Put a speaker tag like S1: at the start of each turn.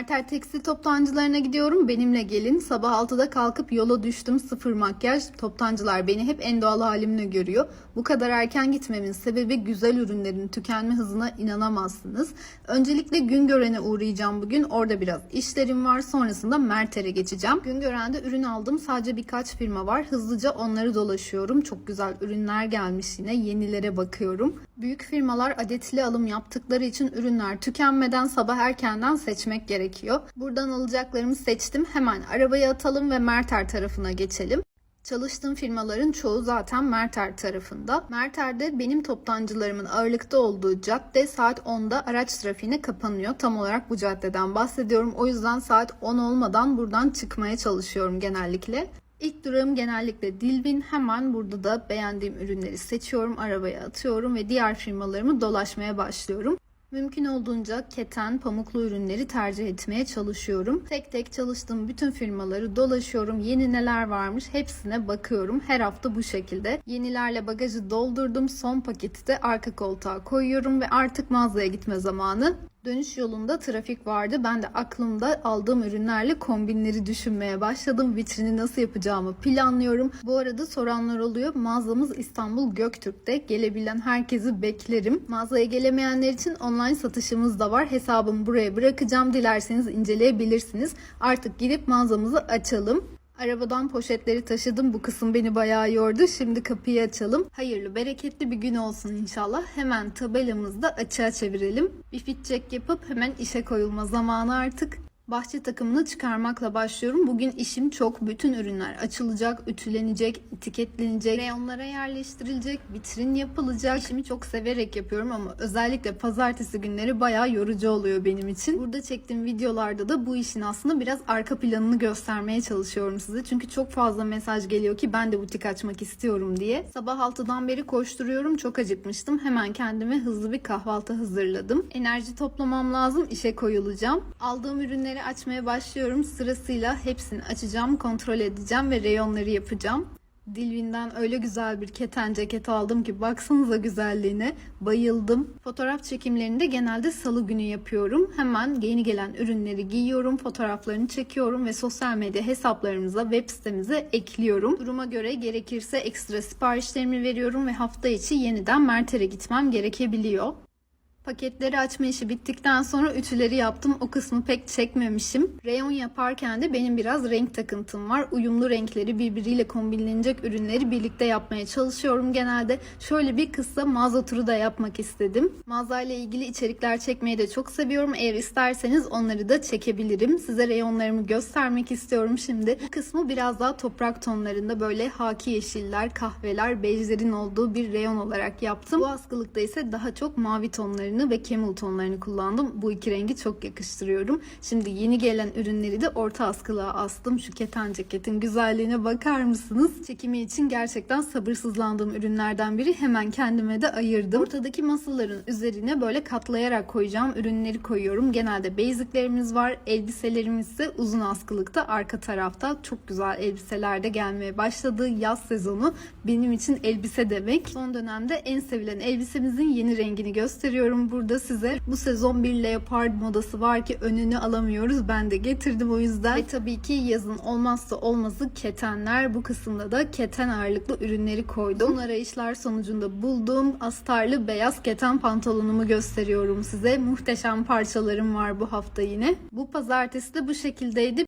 S1: Mertel tekstil toptancılarına gidiyorum. Benimle gelin. Sabah 6'da kalkıp yola düştüm. Sıfır makyaj. Toptancılar beni hep en doğal halimle görüyor. Bu kadar erken gitmemin sebebi güzel ürünlerin tükenme hızına inanamazsınız. Öncelikle Güngören'e uğrayacağım bugün. Orada biraz işlerim var. Sonrasında Merter'e geçeceğim. Güngören'de ürün aldım. Sadece birkaç firma var. Hızlıca onları dolaşıyorum. Çok güzel ürünler gelmiş yine. Yenilere bakıyorum. Büyük firmalar adetli alım yaptıkları için ürünler tükenmeden sabah erkenden seçmek gerekiyor. Buradan alacaklarımı seçtim. Hemen arabaya atalım ve Merter tarafına geçelim. Çalıştığım firmaların çoğu zaten Merter tarafında. Merter'de benim toptancılarımın ağırlıkta olduğu cadde saat 10'da araç trafiğine kapanıyor. Tam olarak bu caddeden bahsediyorum. O yüzden saat 10 olmadan buradan çıkmaya çalışıyorum genellikle. İlk durağım genellikle Dilbin. Hemen burada da beğendiğim ürünleri seçiyorum, arabaya atıyorum ve diğer firmalarımı dolaşmaya başlıyorum. Mümkün olduğunca keten, pamuklu ürünleri tercih etmeye çalışıyorum. Tek tek çalıştığım bütün firmaları dolaşıyorum. Yeni neler varmış hepsine bakıyorum. Her hafta bu şekilde. Yenilerle bagajı doldurdum. Son paketi de arka koltuğa koyuyorum ve artık mağazaya gitme zamanı. Dönüş yolunda trafik vardı. Ben de aklımda aldığım ürünlerle kombinleri düşünmeye başladım. Vitrini nasıl yapacağımı planlıyorum. Bu arada soranlar oluyor. Mağazamız İstanbul Göktürk'te. Gelebilen herkesi beklerim. Mağazaya gelemeyenler için online satışımız da var. Hesabımı buraya bırakacağım. Dilerseniz inceleyebilirsiniz. Artık gidip mağazamızı açalım. Arabadan poşetleri taşıdım. Bu kısım beni bayağı yordu. Şimdi kapıyı açalım. Hayırlı, bereketli bir gün olsun inşallah. Hemen tabelamızı da açığa çevirelim. Bir fit check yapıp hemen işe koyulma zamanı artık. Bahçe takımını çıkarmakla başlıyorum. Bugün işim çok. Bütün ürünler açılacak, ütülenecek, etiketlenecek, reyonlara yerleştirilecek, vitrin yapılacak. İşimi çok severek yapıyorum ama özellikle pazartesi günleri bayağı yorucu oluyor benim için. Burada çektiğim videolarda da bu işin aslında biraz arka planını göstermeye çalışıyorum size. Çünkü çok fazla mesaj geliyor ki ben de butik açmak istiyorum diye. Sabah 6'dan beri koşturuyorum. Çok acıkmıştım. Hemen kendime hızlı bir kahvaltı hazırladım. Enerji toplamam lazım. işe koyulacağım. Aldığım ürünleri açmaya başlıyorum. Sırasıyla hepsini açacağım, kontrol edeceğim ve reyonları yapacağım. Dilvin'den öyle güzel bir keten ceket aldım ki baksanıza güzelliğine. Bayıldım. Fotoğraf çekimlerini de genelde salı günü yapıyorum. Hemen yeni gelen ürünleri giyiyorum, fotoğraflarını çekiyorum ve sosyal medya hesaplarımıza, web sitemize ekliyorum. Duruma göre gerekirse ekstra siparişlerimi veriyorum ve hafta içi yeniden Merter'e gitmem gerekebiliyor. Paketleri açma işi bittikten sonra ütüleri yaptım. O kısmı pek çekmemişim. Reyon yaparken de benim biraz renk takıntım var. Uyumlu renkleri birbiriyle kombinlenecek ürünleri birlikte yapmaya çalışıyorum genelde. Şöyle bir kısa mağaza turu da yapmak istedim. Mağazayla ilgili içerikler çekmeyi de çok seviyorum. Eğer isterseniz onları da çekebilirim. Size reyonlarımı göstermek istiyorum şimdi. Bu kısmı biraz daha toprak tonlarında böyle haki yeşiller, kahveler, bejlerin olduğu bir reyon olarak yaptım. Bu askılıkta ise daha çok mavi tonları tonlarını ve camel tonlarını kullandım. Bu iki rengi çok yakıştırıyorum. Şimdi yeni gelen ürünleri de orta askılığa astım. Şu keten ceketin güzelliğine bakar mısınız? Çekimi için gerçekten sabırsızlandığım ürünlerden biri. Hemen kendime de ayırdım. Ortadaki masaların üzerine böyle katlayarak koyacağım ürünleri koyuyorum. Genelde basiclerimiz var. Elbiselerimiz ise uzun askılıkta arka tarafta. Çok güzel elbiseler de gelmeye başladı. Yaz sezonu benim için elbise demek. Son dönemde en sevilen elbisemizin yeni rengini gösteriyorum burada size. Bu sezon bir leopard modası var ki önünü alamıyoruz. Ben de getirdim o yüzden. Ve tabii ki yazın olmazsa olmazı ketenler. Bu kısımda da keten ağırlıklı ürünleri koydum. Uzun arayışlar sonucunda bulduğum astarlı beyaz keten pantolonumu gösteriyorum size. Muhteşem parçalarım var bu hafta yine. Bu pazartesi de bu şekildeydi.